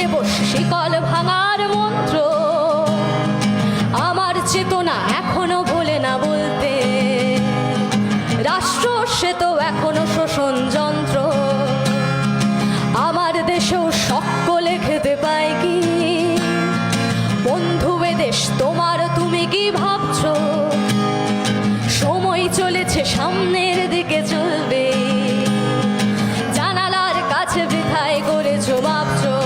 দেব শিকল ভাঙার মন্ত্র। আমার চেতনা এখনও ভোলে না বলতে। রাষ্ট্র সে তো এখনও শোষণ যন্ত্র। আমার দেশেও সকলে খেতে পায় কি? বন্ধু দেশ, তোমার তুমি কি ভাবছ? সময় চলেছে, সামনের দিকে চলবে। জানালার কাছে বৃথায় করেছ ভাবছ।